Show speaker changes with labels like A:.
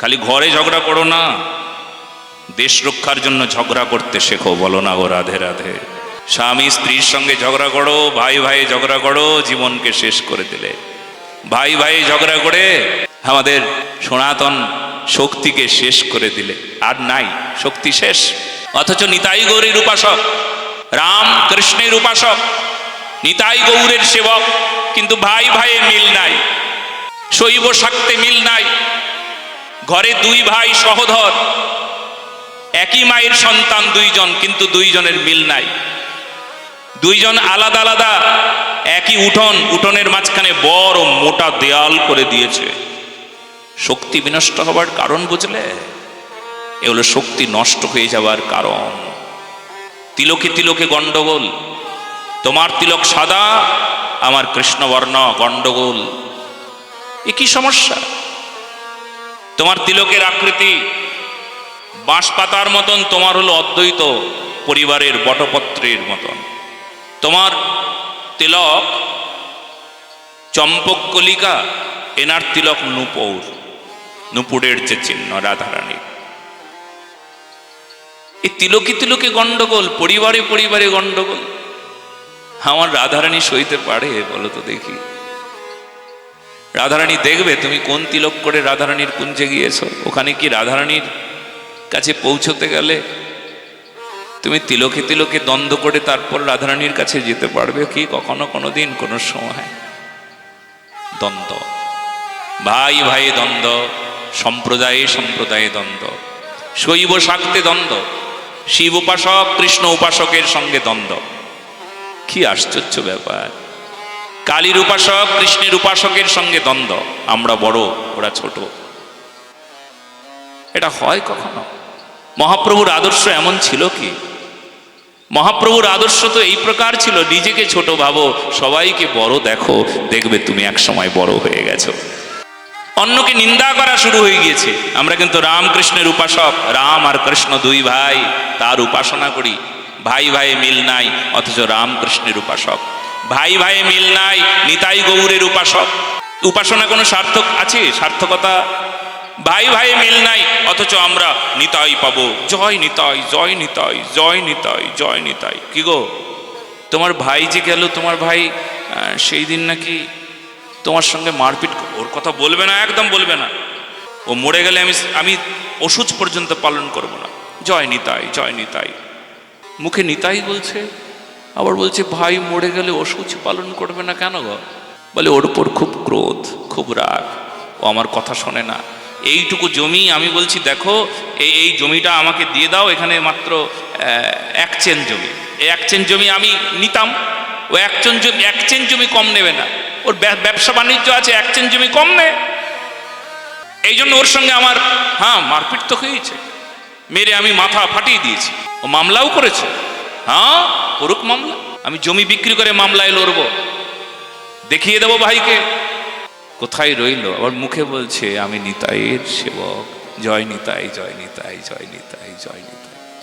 A: খালি ঘরে ঝগড়া করো না। দেশ রক্ষার জন্য ঝগড়া করতে শেখো, বলো না ও রাধে রাধে। স্বামী স্ত্রীর সঙ্গে ঝগড়া করো, ভাই ভাই ঝগড়া করো, জীবনকে শেষ করে দিলে। ভাই ভাই ঝগড়া করে আমাদের সনাতন শক্তিকে শেষ করে দিলে। আর নাই, শক্তি শেষ। অথচ নিতাই গৌরীর উপাসক রাম কৃষ্ণের উপাসক, নিতাই গৌরের সেবক, কিন্তু ভাই ভাইয়ে মিল নাই, শৈব শাক্তে মিল নাই। ঘরে দুই ভাই সহধর একই মায়ের সন্তান দুইজন, কিন্তু দুইজনের মিল নাই। দুইজন আলাদা আলাদা, একই উঠোন, উঠোনের মাঝখানে বড় মোটা দেয়াল করে দিয়েছে। শক্তি বিনষ্ট হবার কারণ বুঝলে? এগুলো শক্তি নষ্ট হয়ে যাওয়ার কারণ। তিলকে তিলকে গন্ডগোল তোমার তিলক সাদা, আমার কৃষ্ণবর্ণ গন্ডগোল এ কি সমস্যা? তোমার তিলকের আকৃতি। বাঁশ পাতার মতন তোমার হলো অদ্বৈত পরিবারের বটপত্রের মতন। তোমার তিলক চম্পক কলিকা এনার তিলক নুপুর। নুপুরের যে চিহ্ন, রাধারানী। এই তিলকে তিলকে গন্ডগোল পরিবারে পরিবারে গন্ডগোল আমার রাধারানী সইতে পারে বলো তো দেখি। রাধারানী দেখবে, তুমি কোন তিলক করে রাধারানীর কুঞ্জে গিয়েছো? ওখানে কি রাধারানীর কাছে পৌঁছতে গেলে তুমি তিলকে তিলকে দ্বন্দ্ব করে তারপর রাধারানীর কাছে যেতে পারবে কি? কখনো কোনো দিন কোনো সময়। দ্বন্দ্ব। ভাই ভাই দ্বন্দ্ব, সম্প্রদায়ে সম্প্রদায়ে দ্বন্দ্ব। শৈব শাক্তে দ্বন্দ্ব, শিব উপাসক, কৃষ্ণ উপাসকের সঙ্গে দ্বন্দ্ব। কি আশ্চর্য ব্যাপার। কালীর উপাসক, কৃষ্ণের উপাসকের সঙ্গে দ্বন্দ্ব। আমরা বড়, ওরা ছোট। এটা হয় কখনো? মহাপ্রভুর আদর্শ এমন ছিল কি? মহাপ্রভুর আদর্শ তো এই প্রকার ছিল, নিজেকে ছোট ভাবো, সবাইকে বড় দেখো, দেখবে তুমি এক সময় বড় হয়ে গেছো। অন্যকে নিন্দা করা শুরু হয়ে গিয়েছে। আমরা কিন্তু রামকৃষ্ণের উপাসক, রাম আর কৃষ্ণ দুই ভাই, তার উপাসনা করি। ভাই ভাই মিল নাই, অথচ রামকৃষ্ণের উপাসক। ভাই ভাই মিল নাই, নিতাই গৌরের উপাসক। উপাসনা কোনো সার্থক আছে? সার্থকতা? ভাই ভাই মিল নাই, অথচ আমরা নিতাই পাবো। জয় নিতাই জয় নিতাই জয় নিতাই জয় নিতাই। কি গো? তোমার ভাই যে গেল, তোমার ভাই সেই দিন নাকি তোমার সঙ্গে মারপিট ওর কথা বলবে না, একদম বলবে না। ও মরে গেলে আমি আমি ওষুধ পর্যন্ত পালন করব না। জয় নিতাই জয় নিতাই। মুখে নিতাই বলছে? আবার বলছে, ভাই মরে গেলে ওষুধ পালন করবে না কেন গো? বলে, ওর উপর খুব ক্রোধ, খুব রাগ। ও আমার কথা শোনে না। এইটুকু জমি আমি বলছি, দেখো, এই এই জমিটা আমাকে দিয়ে দাও, এখানে মাত্র এক চেন জমি। এই এক চেন জমি আমি নিতাম। ও এক চেন জমি, এক চেন জমি কম নেবে না। ওর ব্যব- ব্যবসা বাণিজ্য আছে, এক চেন জমি কম নেয় এই জন্য ওর সঙ্গে আমার হ্যাঁ মারপিট তো হয়েছে। মেরে আমি মাথা ফাটিয়ে দিয়েছি। ও মামলাও করেছে। হ্যাঁ করুক মামলা। আমি জমি বিক্রি করে মামলায় লড়ব। দেখিয়ে দেবো ভাইকে। কোথায় রইল? আবার মুখে বলছে, আমি নিতাইয়ের সেবক। জয় নিতাই জয় নিতাই জয় নিতাই জয় নিতাই।